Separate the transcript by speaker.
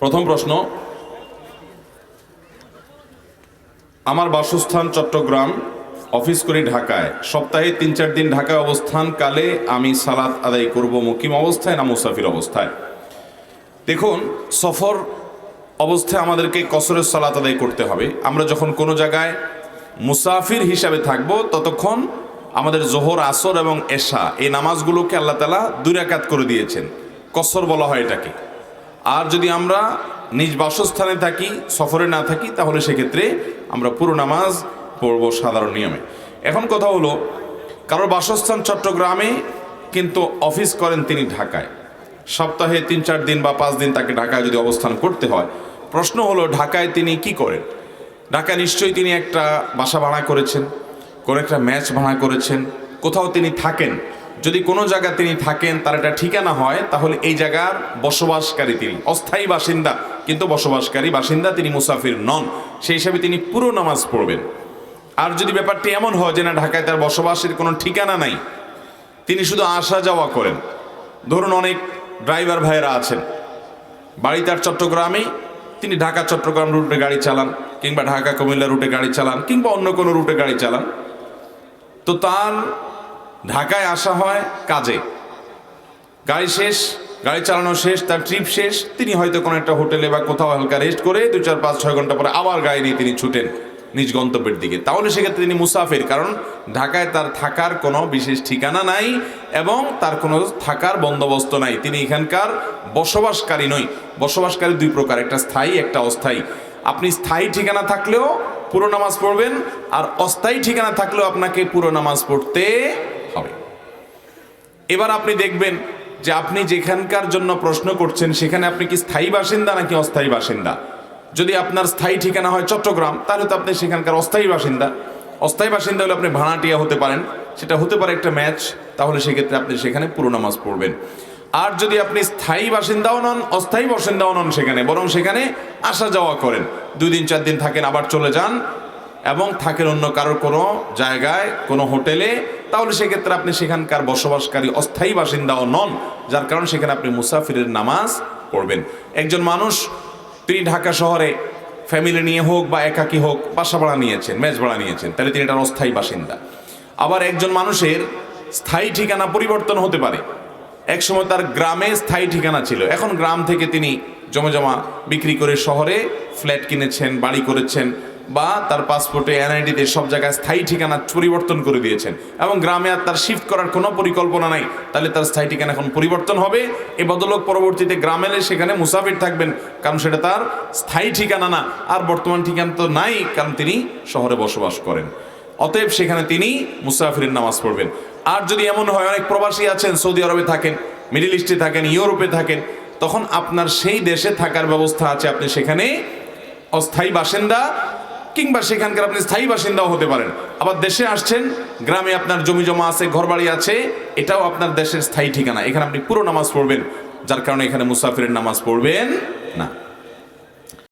Speaker 1: প্রথম প্রশ্ন, আমার বাসস্থান চট্টগ্রাম, অফিস করি ঢাকায়। সপ্তাহে তিন চার দিন ঢাকায় অবস্থান কালে আমি সালাত আদায় করব মুকিম অবস্থায় না মুসাফির অবস্থায়? দেখুন, সফর অবস্থায় আমাদেরকে কসরের সালাত আদায় করতে হবে। আমরা যখন কোনো জায়গায় মুসাফির হিসাবে থাকব, ততক্ষণ আমাদের জোহর, আসর এবং এশা এই নামাজগুলোকে আল্লাহ তালা দুই রাকাত করে দিয়েছেন। কসর বলা হয় এটাকে। আর যদি আমরা নিজ বাসস্থানে থাকি, সফরে না থাকি, তাহলে সেক্ষেত্রে আমরা পুরো নামাজ পড়ব সাধারণ নিয়মে। এখন কথা হলো কারোর বাসস্থান চট্টগ্রামে কিন্তু অফিস করেন তিনি ঢাকায়। সপ্তাহে তিন, চার দিন বা পাঁচ দিন তাকে ঢাকায় যদি অবস্থান করতে হয়। প্রশ্ন হলো, ঢাকায় তিনি কি করেন? ঢাকায় নিশ্চয়ই তিনি একটা বাসা ভাড়া করেছেন, কোনো একটা ম্যাচ ভাড়া করেছেন, কোথাও তিনি থাকেন। যদি কোনো জায়গায় তিনি থাকেন, তার একটা ঠিকানা হয়, তাহলে এই জায়গার বসবাসকারী তিনি, অস্থায়ী বাসিন্দা। কিন্তু বসবাসকারী বাসিন্দা তিনি মুসাফির নন, সেই হিসাবে তিনি পুরো নামাজ পড়বেন। আর যদি ব্যাপারটি এমন হয় যে না, ঢাকায় তার বসবাসের কোনো ঠিকানা নাই, তিনি শুধু আসা যাওয়া করেন। ধরুন অনেক ড্রাইভার ভাইয়েরা আছেন। বাড়ি তার চট্টগ্রামে তিনি ঢাকা চট্টগ্রাম রুটে গাড়ি চালান, কিংবা ঢাকা কুমিল্লা রুটে গাড়ি চালান, কিংবা অন্য কোনো রুটে গাড়ি চালান। তো তার ঢাকায় আসা হয় কাজে। গাড়ি শেষ, গাড়ি চালানো শেষ, তার ট্রিপ শেষ, তিনি হয়তো কোনো একটা হোটেলে বা কোথাও হালকা রেস্ট করে দু চার পাঁচ ছয় ঘণ্টা পরে আবার গাড়ি নিয়ে তিনি ছুটেন নিজ গন্তব্যের দিকে। তাহলে সেক্ষেত্রে তিনি মুসাফির, কারণ ঢাকায় তার থাকার কোনো বিশেষ ঠিকানা নাই এবং তার কোনো থাকার বন্দোবস্ত নাই। তিনি এখানকার বসবাসকারী নই। বসবাসকারী দুই প্রকার, একটা স্থায়ী, একটা অস্থায়ী। আপনি স্থায়ী ঠিকানা থাকলেও পুরো নামাজ পড়বেন, আর অস্থায়ী ঠিকানা থাকলেও আপনাকে পুরো নামাজ পড়তে হবে। এবার আপনি দেখবেন যে আপনি যেখানকার জন্য প্রশ্ন করছেন, সেখানে আপনি কি স্থায়ী বাসিন্দা নাকি অস্থায়ী বাসিন্দা? যদি আপনার স্থায়ী ঠিকানা হয় চট্টগ্রাম, তাহলে তো আপনি সেখানকার অস্থায়ী বাসিন্দা। অস্থায়ী বাসিন্দা হলে আপনি ভাড়াটিয়া হতে পারেন, সেটা হতে পারে একটা ম্যাচ, তাহলে সেক্ষেত্রে আপনি সেখানে পুরো নামাজ পড়বেন। আর যদি আপনি স্থায়ী বাসিন্দাও নন, অস্থায়ী বাসিন্দাও নন সেখানে, বরং সেখানে আসা যাওয়া করেন। দুই দিন, চার দিন থাকেন, আবার চলে যান এবং থাকেন অন্য কারোর কোনো জায়গায়, কোনো হোটেলে, তাহলে সেক্ষেত্রে আপনি সেখানকার বসবাসকারী অস্থায়ী বাসিন্দাও নন, যার কারণে সেখানে আপনি মুসাফিরের নামাজ পড়বেন। একজন মানুষ তিনি ঢাকা শহরে ফ্যামিলি নিয়ে হোক বা একাকী হোক, বাসা ভাড়া নিয়েছেন, মেজ ভাড়া নিয়েছেন, তাহলে তিনি এটার অস্থায়ী বাসিন্দা। আবার একজন মানুষের স্থায়ী ঠিকানা পরিবর্তন হতে পারে। একসময় তার গ্রামে স্থায়ী ঠিকানা ছিল। এখন গ্রাম থেকে তিনি জমে জমা বিক্রি করে শহরে ফ্ল্যাট কিনেছেন, বাড়ি করেছেন বা তার পাসপোর্টে এনআইডিতে সব জায়গায় স্থায়ী ঠিকানা পরিবর্তন করে দিয়েছেন। এবং গ্রামে আর তার শিফট করার কোনো পরিকল্পনা নাই। তাহলে তার স্থায়ী ঠিকানা এখন পরিবর্তন হবে। এ বদলোক পরবর্তীতে গ্রামে এলে সেখানে মুসাফির থাকবেন। কারণ সেটা তার স্থায়ী ঠিকানা না। আর বর্তমান ঠিকানা তো নাই, কারণ তিনি শহরে বসবাস করেন। অতএব সেখানে তিনি মুসাফিরের নামাজ পড়বেন। আর যদি এমন হয়, অনেক প্রবাসী আছেন, সৌদি আরবে থাকেন, মিডিল ইস্টে থাকেন, ইউরোপে থাকেন, তখন আপনার সেই দেশে থাকার ব্যবস্থা আছে। আপনি সেখানে অস্থায়ী বাসিন্দা কিংবা সেখানকার আপনি স্থায়ী বাসিন্দাও হতে পারেন। আবার দেশে আসছেন, গ্রামে আপনার জমি জমা আছে, ঘরবাড়ি আছে, এটাও আপনার দেশের স্থায়ী ঠিকানা। এখানে আপনি পুরো নামাজ পড়বেন, যার কারণে এখানে মুসাফিরের নামাজ পড়বেন না।